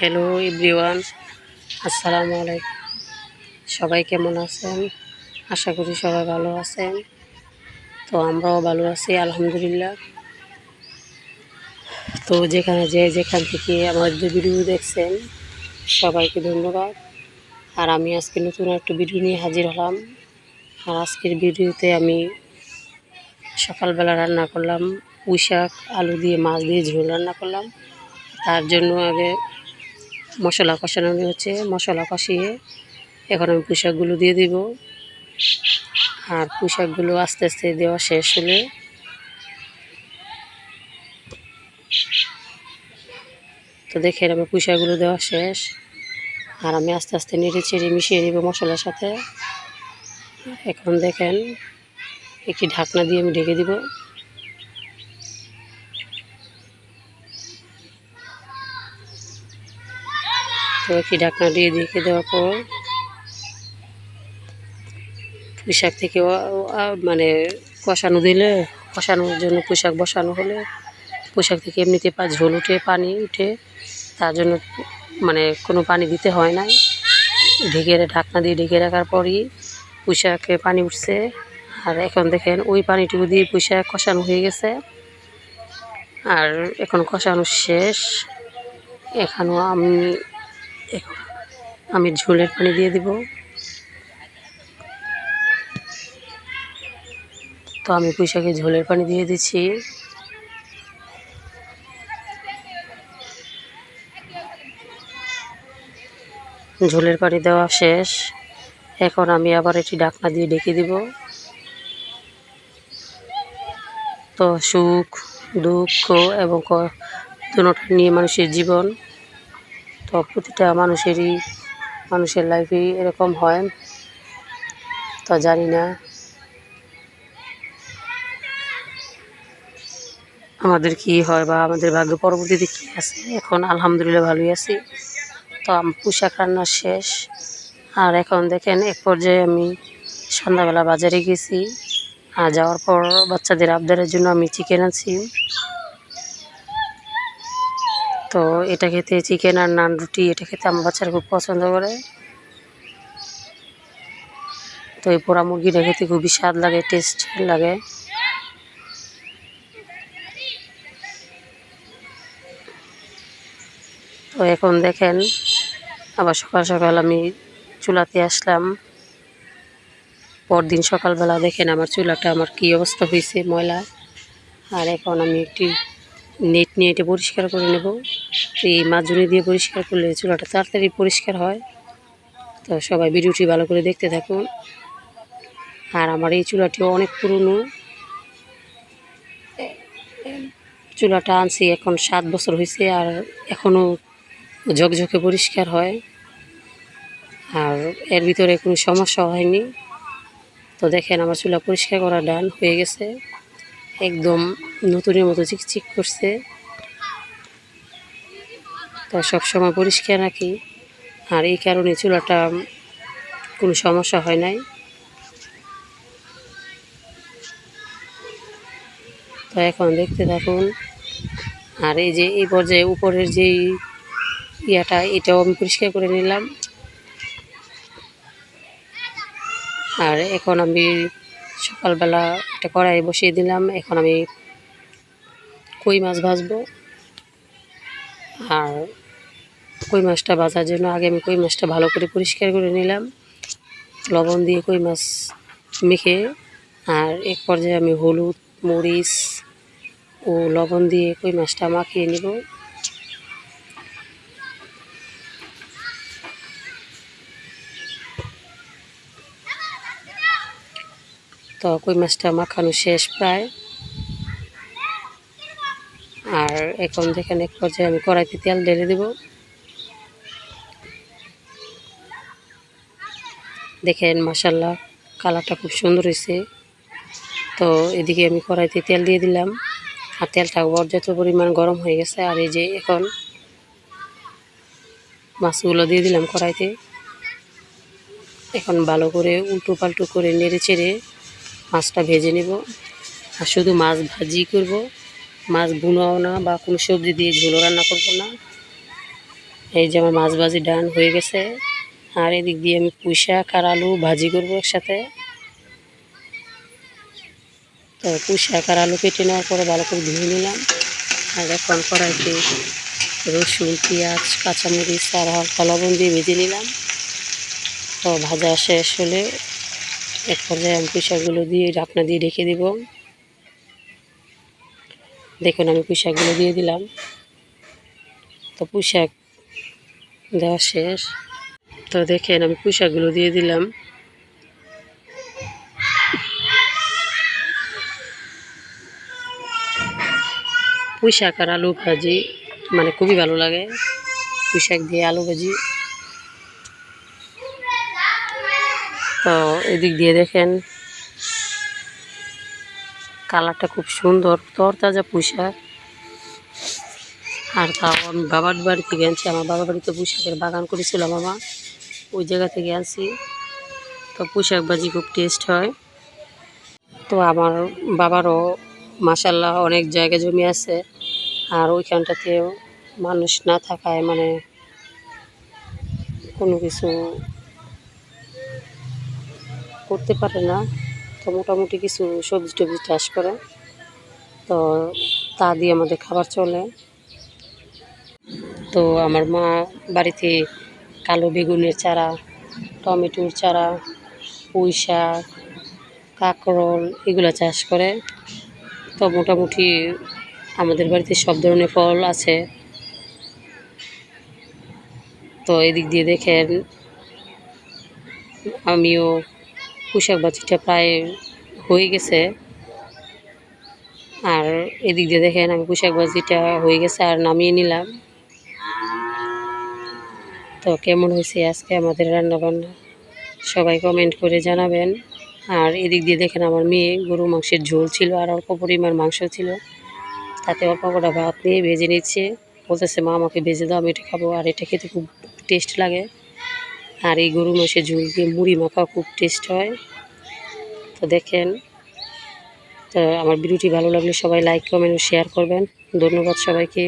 Hello everyone আসসালামু আলাইকুম সবাই কেমন আছেন? আশা করি সবাই ভালো আছেন। তো আমরাও ভালো আছি, আলহামদুলিল্লাহ। তো যেখানে যে যেখান থেকে আমাদের ভিডিও দেখছেন, সবাইকে ধন্যবাদ। আর আমি আজকে নতুন একটা ভিডিও নিয়ে হাজির হলাম। আর আজকের ভিডিওতে আমি সকালবেলা রান্না করলাম পুঁই শাক আলু দিয়ে, মাছ দিয়ে ঝোল রান্না করলাম। তার জন্য আগে মশলা কষানো হচ্ছে মশলা কষিয়ে এখন আমি পুঁশাকগুলো দিয়ে দিব। আর পুঁশাকগুলো আস্তে আস্তে দেওয়া শেষ হলে তো দেখেন আমার পুঁশাকগুলো দেওয়া শেষ। আর আমি আস্তে আস্তে নেড়ে চেড়ে মিশিয়ে নিব মশলার সাথে। এখন দেখেন, একটি ঢাকনা দিয়ে আমি ঢেকে দিব। একটি ঢাকনা দিয়ে ঢেকে দেওয়ার পর পোশাক থেকে মানে কষানো দিলে, কষানোর জন্য পোশাক বসানো হলে পোশাক থেকে এমনিতে পা ঝোল উঠে, পানি উঠে, তার জন্য মানে কোনো পানি দিতে হয় নাই। ঢেকে ঢাকনা দিয়ে ঢেকে রাখার পরই পোশাকে পানি উঠছে। আর এখন দেখেন ওই পানিটুকু দিয়ে পোশাক কষানো হয়ে গেছে। আর এখন কষানো শেষ। এখানেও আমি এখন আমি ঝোলের পানি দিয়ে দিব। তো আমি পুঁইশাকে ঝোলের পানি দিয়ে দিচ্ছি। ঝোলের পানি দেওয়া শেষ। এখন আমি আবার এটি ডাকনা দিয়ে ডেকে দিব। তো সুখ, দুঃখ এবং দুটা নিয়ে মানুষের জীবন। তো প্রতিটা মানুষেরই, মানুষের লাইফেই এরকম হয়। তো জানি না। আমাদের কি হয় বা আমাদের ভাগ্য পরবর্তীতে কী আছে? এখন আলহামদুলিল্লাহ ভালোই আছি। তো পোশাক রান্না শেষ। আর এখন দেখেন, এক পর্যায়ে আমি সন্ধ্যাবেলা বাজারে গেছি। আর যাওয়ার পর বাচ্চাদের আবদারের জন্য আমি চিকেন আনছি। তো এটা খেতে চিকেন আর নান রুটি, এটা খেতে আমার বাচ্চারা খুব পছন্দ করে। তো এই পোড়া মুরগিটা খেতে খুবই স্বাদ লাগে টেস্ট লাগে। তো এখন দেখেন, আবার সকাল সকাল আমি চুলাতে আসলাম। পরদিন সকালবেলা দেখেন আমার চুলাটা আমার কী অবস্থা হয়েছে ময়লা। আর এখন আমি একটি নেট নিয়ে এটা পরিষ্কার করে নেব। এই মাজুনি দিয়ে পরিষ্কার করলে চুলাটা তাড়াতাড়ি পরিষ্কার হয়। তো সবাই ভিডিওটি ভালো করে দেখতে থাকুন। আর আমার এই চুলাটিও অনেক পুরনো। চুলাটা আনছি এখন সাত বছর হয়েছে আর এখনও ঝকঝকে পরিষ্কার হয়। আর এর ভিতরে কোনো সমস্যা হয়নি। তো দেখেন আমার চুলা পরিষ্কার করা ডান হয়ে গেছে। একদম নতুনের মতো চিকচিক করছে। তো সবসময় পরিষ্কার রাখি। আর এই কারণে চুলাটা কোনো সমস্যা হয় নাই। তো এখন দেখতে থাকুন। আর এই যে এই পর্যায়ে উপরের যেই ইয়াটা, এটাও আমি পরিষ্কার করে নিলাম। আর এখন আমি সকালবেলা একটা কড়াই বসিয়ে দিলাম। এখন আমি কই মাছ ভাজবো? আর কই মাছটা ভাজার জন্য আগে আমি কই মাছটা ভালো করে পরিষ্কার করে নিলাম। লবণ দিয়ে কই মাছ মেখে, আর এক পর্যায়ে আমি হলুদ, মরিচ ও লবণ দিয়ে কই মাছটা মাখিয়ে নেব। তো কই মাছটা মাখানো শেষ প্রায়। আর এখন দেখেন এক পর্যায়ে আমি কড়াইতে তেল ঢেলে দেব। দেখেন মাসাল্লাহ কালারটা খুব সুন্দর হয়েছে তো এদিকে আমি কড়াইতে তেল দিয়ে দিলাম। আর তেলটা পর্যাপ্ত পরিমাণ গরম হয়ে গেছে। আর এই যে এখন মাছগুলো দিয়ে দিলাম কড়াইতে। এখন ভালো করে উল্টো পাল্টো করে নেড়ে চেড়ে মাছটা ভেজে নেব। আর শুধু মাছ ভাজি করব। মাছ বুনাও না বা কোনো সবজি দিয়ে ঝোলো রান্না করব না। এই যে আমার মাছ ভাজি ডান হয়ে গেছে। আর এদিক দিয়ে আমি পুঁই শাক আর আলু ভাজি করব একসাথে। তো পুঁই শাক আর আলু কেটে নেওয়ার পরে ভালো করে ধুয়ে নিলাম। আর এখন কড়াইতে রসুন, পেঁয়াজ, কাঁচামরিচ আর হালকা লবণ দিয়ে ভেজে নিলাম। তো ভাজা শেষ হলে এক পর্যায়ে আমি পুঁই শাকগুলো দিয়ে ঢাকনা দিয়ে রেখে দিব। দেখুন, আমি পুঁই শাকগুলো দিয়ে দিলাম। তো পুঁই শাক দেওয়া শেষ। তো দেখেন, আমি পুঁই শাকগুলো দিয়ে দিলাম। পুঁই শাক আর আলু ভাজি মানে খুবই ভালো লাগে। পুঁই শাক দিয়ে আলু ভাজি। তো এদিক দিয়ে দেখেন। কালারটা খুব সুন্দর, তরতাজা শাক আর তাও আমি বাবার বাড়ি থেকে আনছি, আমার বাবার বাড়িতে পুঁই বাগান করেছিলাম মামা ওই জায়গা থেকে আনছি। তো পুঁই শাক ভাজি খুব টেস্ট হয়। তো আমার বাবারও মাসাল্লাহ অনেক জায়গা জমি আছে। আর ওইখানটাতেও মানুষ না থাকায় মানে কোনো কিছু করতে পারে না। তো মোটামুটি কিছু সবজি টবজি চাষ করে। তো তা দিয়ে আমাদের খাবার চলে। তো আমার মা বাড়িতে কালো বেগুনের চারা, টমেটোর চারা, পুঁই শাক, কাঁকরোল এগুলো চাষ করে। তো মোটামুটি আমাদের বাড়িতে সব ধরনের ফল আছে। তো এদিক দিয়ে দেখেন, আমিও পোশাক বাতিটা প্রায় হয়ে গেছে। আর এদিক দিয়ে দেখেন আমি পোশাক বাজিটা হয়ে গেছে আর নামিয়ে নিলাম। তো কেমন হয়েছে আজকে আমাদের রান্না বান্না সবাই কমেন্ট করে জানাবেন। আর এদিক দিয়ে দেখেন আমার মেয়ে গরু মাংসের ঝোল ছিল আর অল্প পরিমাণ মাংস ছিল। তাতে অল্প কটা ভাত নিয়ে ভেজে নিচ্ছে। বলতেছে, মা, আমাকে ভেজে দাও, আমি এটা খাব। আর এটা খেতে খুব টেস্ট লাগে। আর এই গরু মাসে ঝুল দিয়ে মুড়ি মাখা খুব টেস্ট হয়। তো দেখেন, তো আমার ভিডিওটি ভালো লাগলে সবাই লাইক কমেন্ট শেয়ার করবেন। ধন্যবাদ সবাইকে।